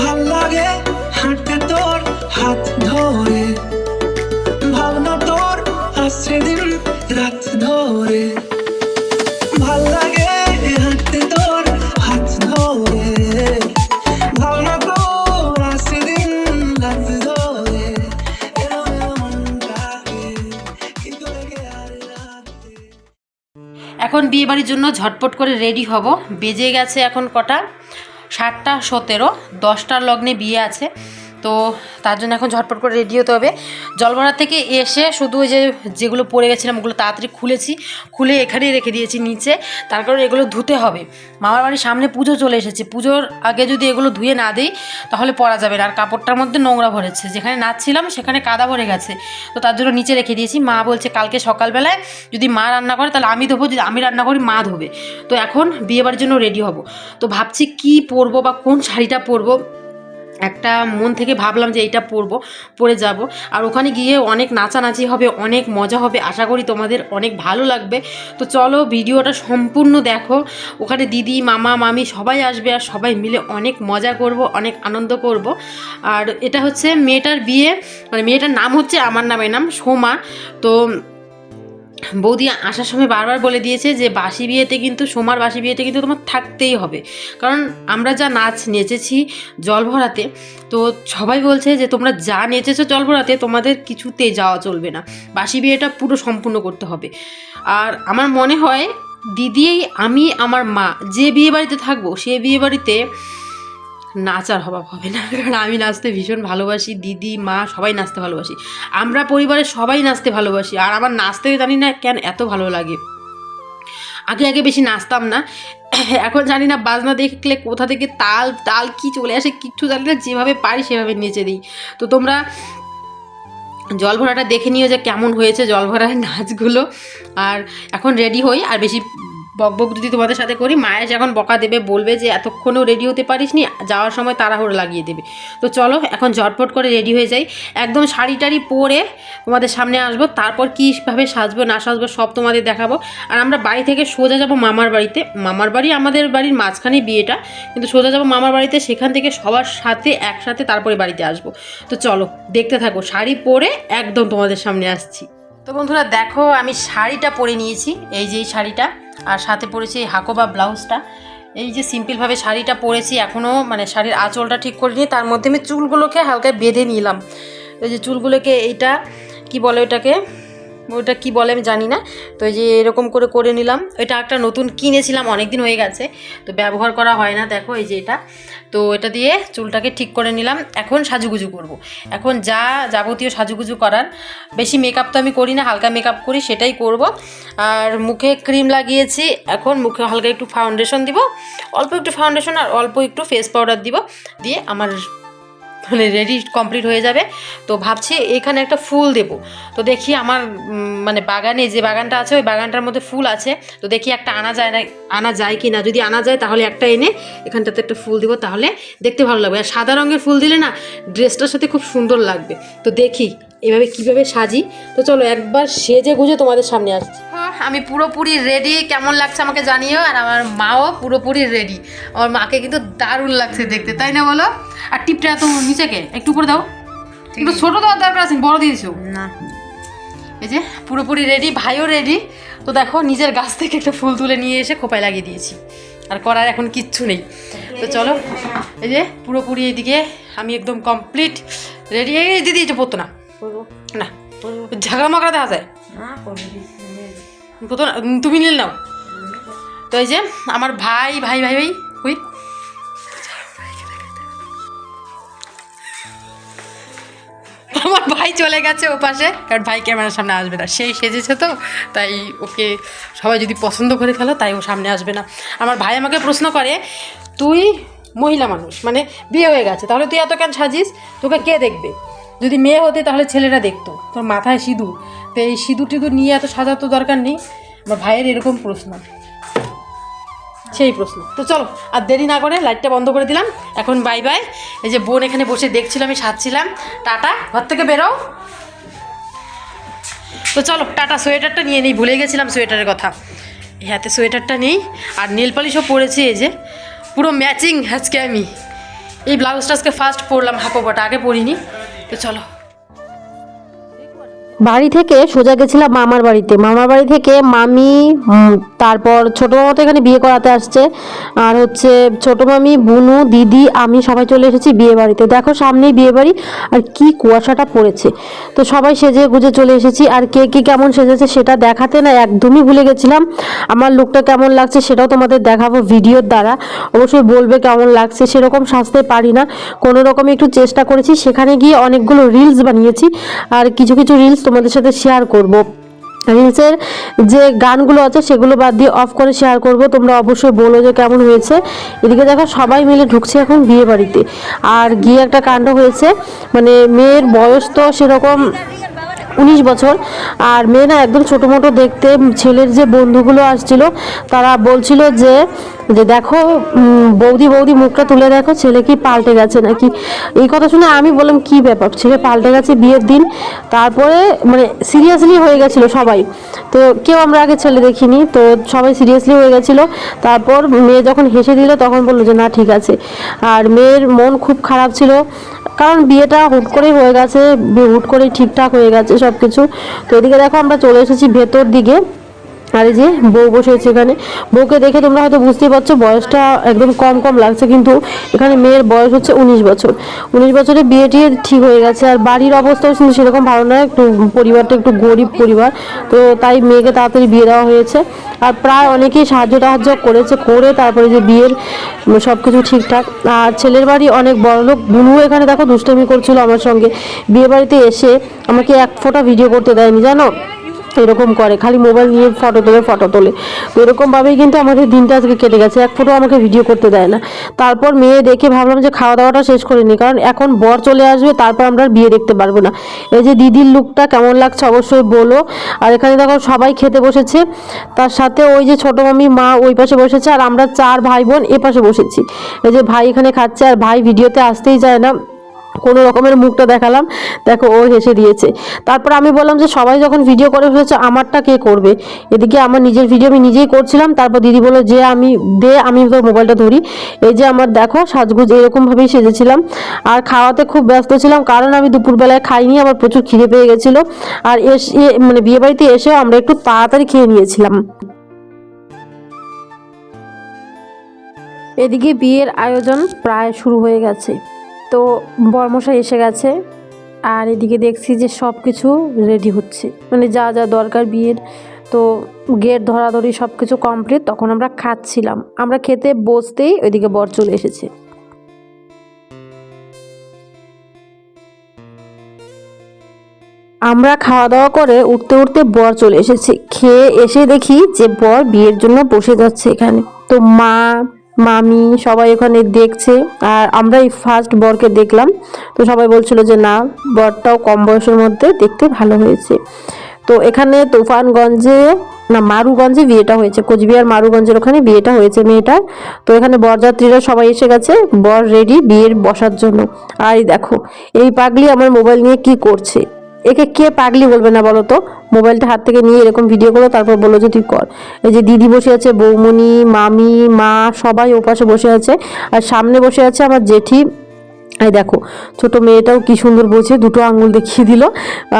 ভালো লাগে হাঁটতে তোর হাত ধরে। ভাবনা তোর আসছে দিন রাত ধরে। ভালো লাগে হাঁটতে তোর হাত ধরে। ভাবনা তোর আসছে দিন রাত ধরে। এখন বিয়ে বাড়ির জন্য ঝটপট করে রেডি হব। বেজে গেছে এখন কটা? সাতটা সতেরো দশটার লগ্নে বিয়ে আছে। তো তার জন্য এখন ঝটপট করে রেডি হতে হবে। জলভরা থেকে এসে শুধু ওই যে যেগুলো পরে গেছিলাম, ওগুলো তাড়াতাড়ি খুলেছি। খুলে এখানেই রেখে দিয়েছি নিচে। তার কারণে এগুলো ধুতে হবে। মামার বাড়ির সামনে পুজো চলে এসেছে। পুজোর আগে যদি এগুলো ধুয়ে না দিই, তাহলে পরা যাবে না। আর কাপড়টার মধ্যে নোংরা ভরেছে। যেখানে নাচছিলাম, সেখানে কাদা ভরে গেছে। তো তার জন্য নিচে রেখে দিয়েছি। মা বলছে, কালকে সকালবেলায় যদি মা রান্না করে, তাহলে আমি ধোবো। যদি আমি রান্না করি, মা ধোবে। তো এখন বিয়ে বাড়ির জন্য রেডি হব। তো ভাবছি কি পরবো বা কোন শাড়িটা পরবো? একটা মন থেকে ভাবলাম যে এইটা পরবো, পরে যাব। আর ওখানে গিয়ে অনেক নাচানাচি হবে, অনেক মজা হবে। আশা করি তোমাদের অনেক ভালো লাগবে। তো চলো ভিডিওটা সম্পূর্ণ দেখো। ওখানে দিদি, মামা, মামি সবাই আসবে আর সবাই মিলে অনেক মজা করব, অনেক আনন্দ করব। আর এটা হচ্ছে মেয়েটার বিয়ে মানে মেয়েটার নাম হচ্ছে, আমার নামের নাম সোমা। তো বৌদি আসার সময় বারবার বলে দিয়েছে যে বাসি বিয়েতে কিন্তু, সোমার বাসি বিয়েতে কিন্তু তোমার থাকতেই হবে। কারণ আমরা যা নাচ নেচেছি জল ভরাতে, তো সবাই বলছে যে তোমরা যা নেচেছো জল ভরাতে, তোমাদের কিছুতে যাওয়া চলবে না। বাসি বিয়েটা পুরো সম্পূর্ণ করতে হবে। আর আমার মনে হয় দিদি আমি, আমার মা যে বিয়ে বাড়িতে থাকব, সে বিয়ে বাড়িতে নাচার অভাব হবে না, কারণ আমি নাচতে ভীষণ ভালোবাসি, দিদি, মা, সবাই নাচতে ভালোবাসি। আমরা পরিবারের সবাই নাচতে ভালোবাসি, আর আমার নাচতে জানি না কেন এত ভালো লাগে। আগে আগে বেশি নাচতাম না, এখন জানি না বাজনা দেখলে কোথা থেকে তাল তাল কি চলে আসে, কিচ্ছু জানি না, যেভাবে পারি সেভাবে নেচে দিই। তো তোমরা জল ভরাটা দেখে নিও যে কেমন হয়েছে জল ভরার নাচগুলো। আর এখন রেডি হই, আর বেশি বক বক যদি তোমাদের সাথে করি, মায়ের যখন বকা দেবে, বলবে যে এতক্ষণেও রেডি হতে পারিস নি যাওয়ার সময় তাড়াহুড়ো লাগিয়ে দেবে। তো চলো, এখন ঝটপট করে রেডি হয়ে যাই। একদম শাড়ি টাড়ি পরে তোমাদের সামনে আসব, তারপর কীভাবে সাজবো, না সাজবো, সব তোমাদের দেখাবো। আর আমরা বাড়ি থেকে সোজা যাব মামার বাড়িতে। মামার বাড়ি আমাদের বাড়ির মাঝখানে বিয়েটা, কিন্তু সোজা যাব মামার বাড়িতে, সেখান থেকে সবার সাথে, একসাথে তারপরে বাড়িতে আসব। তো চলো, দেখতে থাকো, শাড়ি পরে একদম তোমাদের সামনে আসছি। তো বন্ধুরা, দেখো, আমি শাড়িটা পরে নিয়েছি, এই যে এই শাড়িটা। আর সাথে পরেছি এই হাকোবা ব্লাউজটা। এই যে সিম্পলভাবে শাড়িটা পরেছি এখনও মানে শাড়ির আঁচলটা ঠিক করিনি, তার মধ্যে আমি চুলগুলোকে হালকা বেঁধে নিলাম। এই যে চুলগুলোকে এইটা, কি বলে ওটাকে? ওটা কি বলে আমি জানি না। তো এই যে এরকম করে করে নিলাম। এটা একটা নতুন কিনেছিলাম অনেক দিন হয়ে গেছে। তো ব্যবহার করা হয় না, দেখো এই যে এটা। তো এটা দিয়ে চুলটাকে ঠিক করে নিলাম। এখন সাজুগুজু করব। এখন যা যাবতীয় সাজুগুজু করার, বেশি মেকআপ তো আমি করি না, হালকা মেকআপ করি, সেটাই করব। আর মুখে ক্রিম লাগিয়েছি, এখন মুখে হালকা একটু ফাউন্ডেশন দিব। অল্প একটু ফাউন্ডেশন আর অল্প একটু ফেস পাউডার দিব। দিয়ে আমার মানে রেডি কমপ্লিট হয়ে যাবে। তো ভাবছি এখানে একটা ফুল দেব। তো দেখি আমার মানে বাগানে যে বাগানটা আছে, ওই বাগানটার মধ্যে ফুল আছে। তো দেখি একটা আনা যায় না, আনা যায় কি না যদি আনা যায় তাহলে একটা এনে এখানটাতে একটা ফুল দিব, তাহলে দেখতে ভালো লাগবে। আর সাদা রঙের ফুল দিলে না, ড্রেসটার সাথে খুব সুন্দর লাগবে। তো দেখি এভাবে কীভাবে সাজি। তো চলো একবার সেজে গুজে তোমাদের সামনে আসছি। আমি পুরোপুরি রেডি কেমন লাগছে আমাকে জানিও। আর আমার মাও পুরোপুরি রেডি আমার মাকে কিন্তু দারুণ লাগছে দেখতে তাই না বলো? আর টিপটা এত নিচেকে একটু করে দাও। একটু ছোটো দেওয়ার দরকার আছে বড় দিয়ে দিছো। না। এই যে পুরোপুরি রেডি ভাইও রেডি তো দেখো নিজের গাছ থেকে একটা ফুল তুলে নিয়ে এসে খোপায় লাগিয়ে দিয়েছি। আর করার এখন কিচ্ছু নেই। তো চলো এই যে পুরোপুরি এইদিকে আমি একদম কমপ্লিট রেডি এই দিদি এটা পড়তো না। না ঝাঁকা মাকড়া দেখা যায় উম, তুমি নিল নাও। তো এই যে আমার ভাই ভাই ভাই ভাই হুই। আমার ভাই চলে গেছে ও পাশে কারণ ভাই ক্যামেরার সামনে আসবে না। সেই সেজেছে তো তাই ওকে সবাই যদি পছন্দ করে ফেলো তাই ও সামনে আসবে না। আমার ভাই আমাকে প্রশ্ন করে তুই মহিলা মানুষ মানে বিয়ে হয়ে গেছে তাহলে তুই এত কেন সাজিস? তোকে কে দেখবে? যদি মেয়ে হতে তাহলে ছেলেরা দেখতো। তোর মাথায় সিঁদুর। তো এই সিঁদুর টিঁদুর নিয়ে এত সাজার তো দরকার নেই। আমার ভাইয়ের এরকম প্রশ্ন। সেই প্রশ্ন। তো চলো, আর দেরি না করে লাইটটা বন্ধ করে দিলাম। এখন বাই বাই এই যে বোন এখানে বসে দেখছিল, আমি সাজছিলাম। টাটা, ঘর থেকে বেরো। তো চলো, টাটা, সোয়েটারটা নিয়ে নিই, ভুলে গেছিলাম সোয়েটারের কথা। হাতে সোয়েটারটা নেই, আর নেল পালিশও পরেছি এই যে। পুরো ম্যাচিং আজকে আমি। এই ব্লাউজটা আজকে ফার্স্ট পরলাম, হাফ ওভারটা আগে পরিনি। তো চলো। বাড়ি থেকে সোজা গেছিলাম মামার বাড়িতে। মামার বাড়ি থেকে মামি তারপর ছোট মামা তো এখানে বিয়ে করাতে আসছে। আর হচ্ছে ছোট মামি, বুনু, দিদি, আমি সবাই চলে এসেছি বিয়ে বাড়িতে। দেখো সামনেই বিয়ে বাড়ি আর কি কুয়াশাটা পড়েছে। তো সবাই সেজে গুজে চলে এসেছি। আর কে কে কেমন সেজেছে সেটা দেখাতে না একদমই ভুলে গেছিলাম। আমার লুকটা কেমন লাগছে সেটাও তোমাদের দেখাবো ভিডিওর দ্বারা। অবশ্যই বলবে কেমন লাগছে, সেরকম সাজতে পারি না। কোনো রকম একটু চেষ্টা করেছি। সেখানে গিয়ে অনেকগুলো রিলস বানিয়েছি। আর কিছু কিছু রিলস তোমাদের সাথে শেয়ার করব। রিলসের যে গানগুলো আছে, সেগুলো বাদ দিয়ে অফ করে শেয়ার করব। তোমরা অবশ্যই বলো যে কেমন হয়েছে। এদিকে দেখো, সবাই মিলে ঢুকছে এখন বিয়ে বাড়িতে আর গিয়ে একটা কাণ্ড হয়েছে মানে মেয়ের বয়স তো সেরকম উনিশ বছর। আর মেয়ে না একদম ছোটো মোটো দেখতে, ছেলের যে বন্ধুগুলো আসছিল, তারা বলছিল যে যে দেখো বৌদি বৌদি মুখটা তুলে দেখো, ছেলে কি পাল্টে গেছে নাকি? এই কথা শুনে আমি বললাম, কি ব্যাপার? ছেলে পাল্টে গেছে বিয়ের দিন? তারপরে মানে সিরিয়াসলি হয়ে গেছিল সবাই। তো কেউ আমরা আগে ছেলে দেখিনি, তো সবাই সিরিয়াসলি হয়ে গেছিল। তারপর মেয়ে যখন হেসে দিল, তখন বলল যে, না, ঠিক আছে। আর মেয়ের মন খুব খারাপ ছিল। কারণ বিয়েটা হুট করেই হয়ে গেছে, হুট করেই ঠিকঠাক হয়ে গেছে সব কিছু তো এদিকে দেখো আমরা চলে এসেছি ভেতর দিকে। আর এই যে বউ বসে আছে এখানে। বউকে দেখে তোমরা হয়তো বুঝতেই পারছ, বয়সটা একদম কম কম লাগছে কিন্তু এখানে মেয়ের বয়স হচ্ছে উনিশ বছর। উনিশ বছরে বিয়ে টিয়ে ঠিক হয়ে গেছে আর বাড়ির অবস্থাও কিন্তু সেরকম ভালো নয়, একটু পরিবারটা একটু গরিব পরিবার। তো তাই মেয়েকে তাড়াতাড়ি বিয়ে দেওয়া হয়েছে। আর প্রায় অনেকেই সাহায্য টাহায্য করেছে, করে তারপরে যে বিয়ের সব কিছু ঠিকঠাক। আর ছেলের বাড়ি অনেক বড় লোক। বুনু এখানে দেখো দুষ্টমি করছিল আমার সঙ্গে। বিয়ে বাড়িতে এসে আমাকে এক ফোঁটা ভিডিও করতে দেয়নি, জানো? এরকম করে। খালি মোবাইল নিয়ে ফটো তোলে ফটো তোলে। এরকমভাবেই কিন্তু আমাদের দিনটা আজকে কেটে গেছে। এক ফটো আমাকে ভিডিও করতে দেয় না। তারপর মেয়ে দেখে ভাবলাম যে খাওয়া দাওয়াটা শেষ করে নি। কারণ এখন বর চলে আসবে, তারপর আমরা বিয়ে দেখতে পারব না। এই যে দিদির লুকটা কেমন লাগছে অবশ্যই বলো। আর এখানে দেখো সবাই খেতে বসেছে। তার সাথে ওই যে ছোটো মামি, মা ওই পাশে বসেছে। আর আমরা চার ভাই বোন এ পাশে বসেছি। এই যে ভাই এখানে খাচ্ছে, আর ভাই ভিডিওতে আসতেই যায় না। কোনো রকমের মুখটা দেখালাম। দেখো, ও হেসে দিয়েছে। তারপর আমি বললাম যে, সবাই যখন ভিডিও করে ফেলেছে, আমারটা কে করবে? এদিকে আমার নিজের ভিডিও আমি নিজেই করছিলাম। তারপর দিদি বলল যে, আমি দে, আমি তোর মোবাইলটা ধরি। এই যে আমার, দেখো, সাজগুজ এরকমভাবেই সেজেছিলাম। আর খাওয়াতে খুব ব্যস্ত ছিলাম, কারণ আমি দুপুরবেলায় খাইনি, আমার প্রচুর খিদে পেয়ে গেছিল। আর এসে মানে বিয়েবাড়িতে এসেও আমরা একটু তাড়াতাড়ি খেয়ে নিয়েছিলাম। এদিকে বিয়ের আয়োজন প্রায় শুরু হয়ে গেছে। তো বর্মশাই এসে গেছে আর এদিকে দেখছি যে সব কিছু রেডি হচ্ছে। মানে যা যা দরকার বিয়ের, তো গেট ধরাধরি সব কিছু কমপ্লিট তখন আমরা খাচ্ছিলাম। আমরা খেতে বসতেই ওইদিকে বর চলে এসেছে। আমরা খাওয়া দাওয়া করে উঠতে উঠতে বর চলে এসেছে। খেয়ে এসে দেখি যে বর বিয়ের জন্য বসে যাচ্ছে এখানে। তো মা মামি সবাই ওখানে দেখছে, আর আমরা এই ফার্স্ট বরকে দেখলাম। তো সবাই বলছিল যে, না, বরটাও কম বয়সের মধ্যে দেখতে ভালো হয়েছে। তো এখানে তুফানগঞ্জে, না, মারুগঞ্জে বিয়েটা হয়েছে। কোচবিহার মারুগঞ্জের ওখানে বিয়েটা হয়েছে মেয়েটার। তো এখানে বরযাত্রীরা সবাই এসে গেছে, বর রেডি বিয়ের বসার জন্য। আর দেখো, এই পাগলি আমার মোবাইল নিয়ে কি করছে? একে কে পাগলি বলবে না বলো তো? মোবাইলটা হাত থেকে নিয়ে এরকম ভিডিও করো, তারপর বলল যে তুই কর। এই যে দিদি বসে আছে, বৌমণি, মামি, মা, সবাই ওপাশে বসে আছে। আর সামনে বসে আছে আমার জেঠি। এই দেখো, ছোট মেয়েটাও কি সুন্দর বলছে, দুটো আঙুল দেখিয়ে দিল।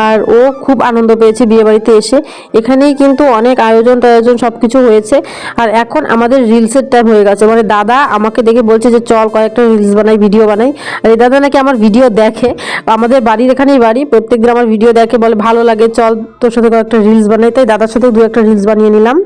আর ও খুব আনন্দ পেয়েছে বিয়ে বাড়িতে এসে। এখানেই কিন্তু অনেক আয়োজন টায়োজন সব কিছু হয়েছে। আর এখন আমাদের রিলসের টাইম হয়ে গেছে। মানে দাদা আমাকে দেখে বলছে যে, চল কয়েকটা রিলস বানাই ভিডিও বানাই। আর এই দাদা নাকি আমার ভিডিও দেখে। আমাদের বাড়ির এখানেই বাড়ি প্রত্যেকদিন আমার ভিডিও দেখে, বলে, ভালো লাগে, চল তোর সাথে কয়েকটা রিলস বানাই। তাই দাদার সাথে দু একটা রিলস বানিয়ে নিলাম।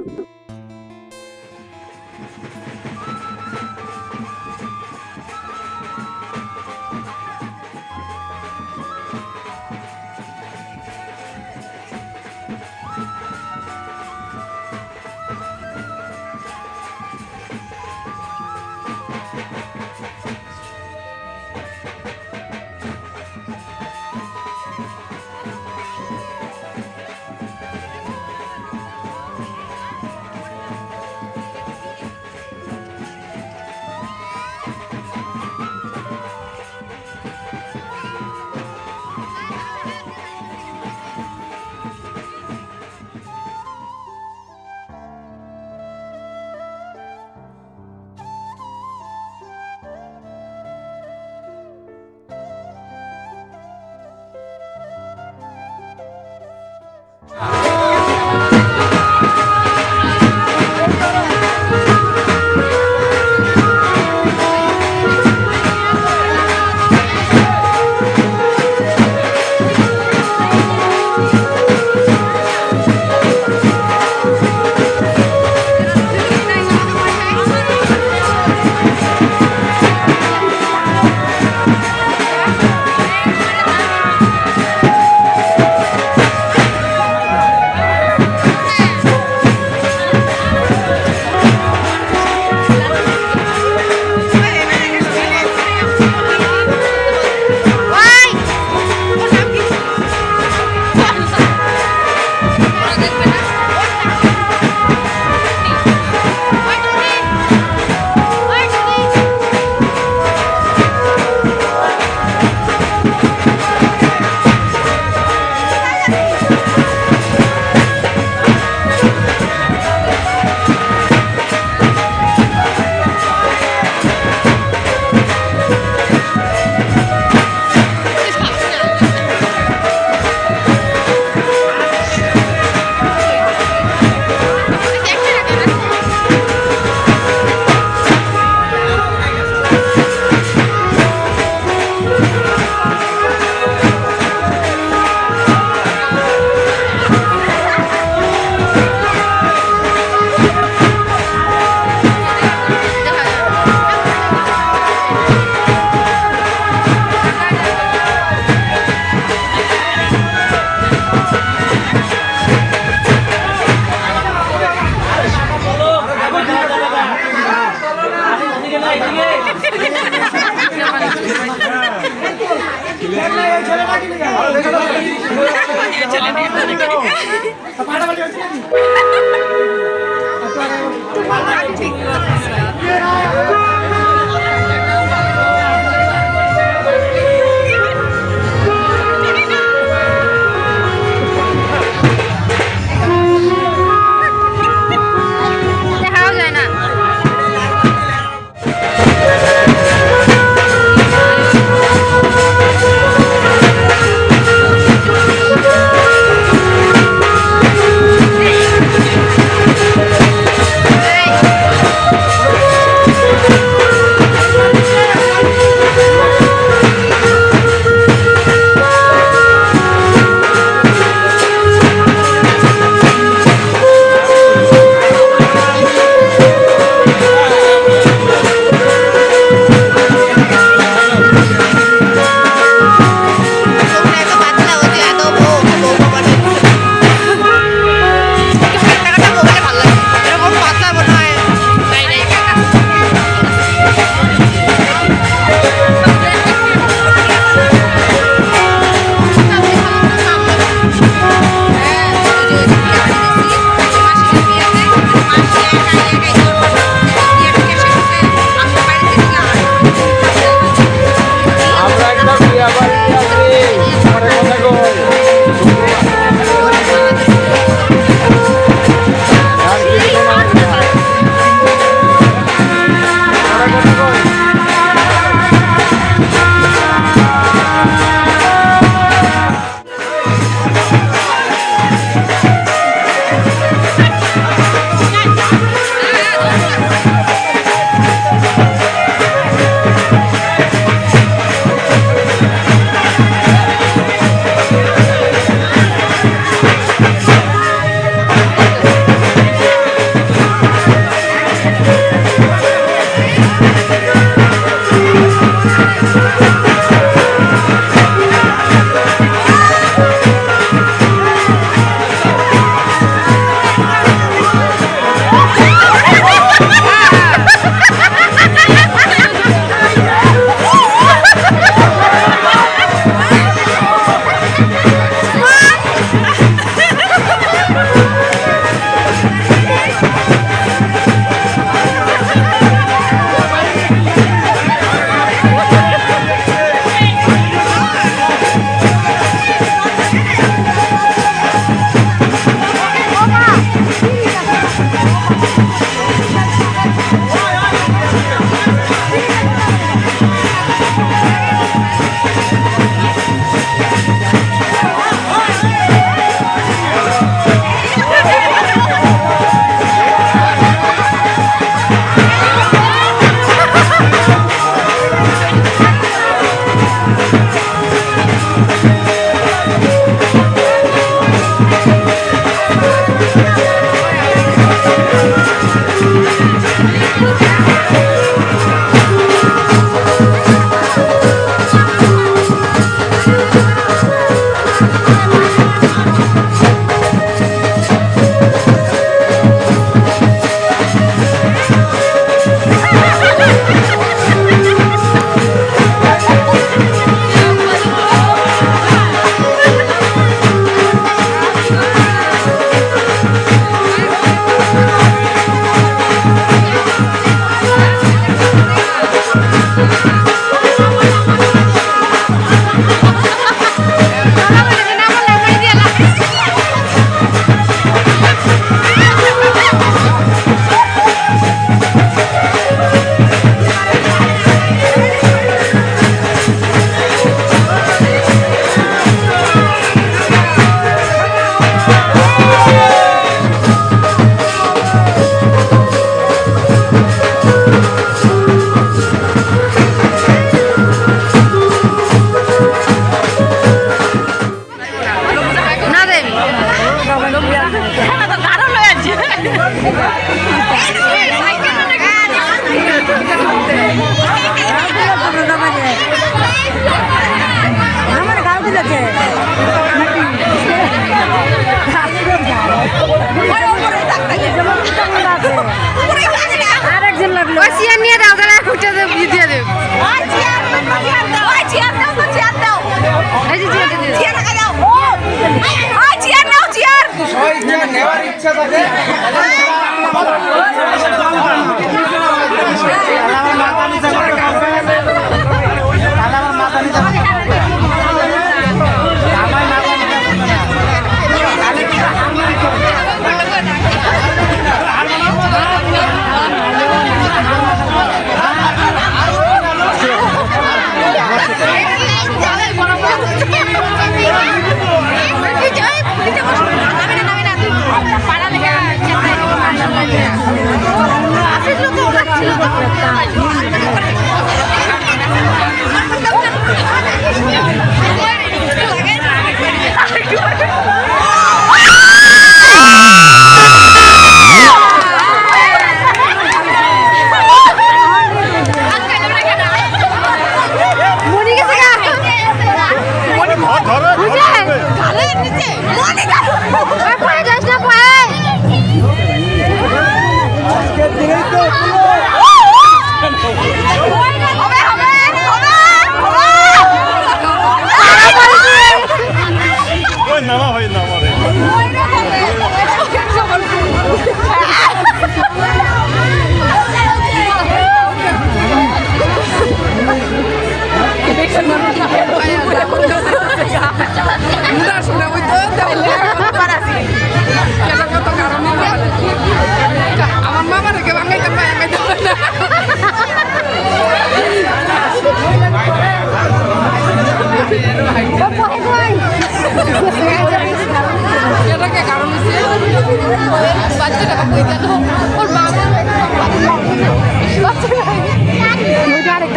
Hadi. じ？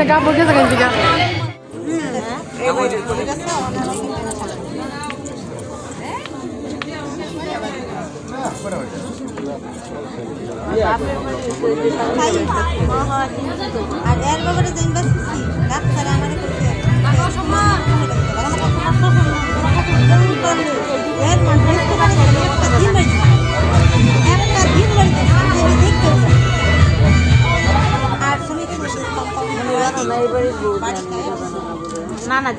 কাপড় গেছে কেন দিকা আর এর ব্যাপারে জানবার খুশি ডাক্তার আমার এর মান পারি একটা দিন একটা দিন না না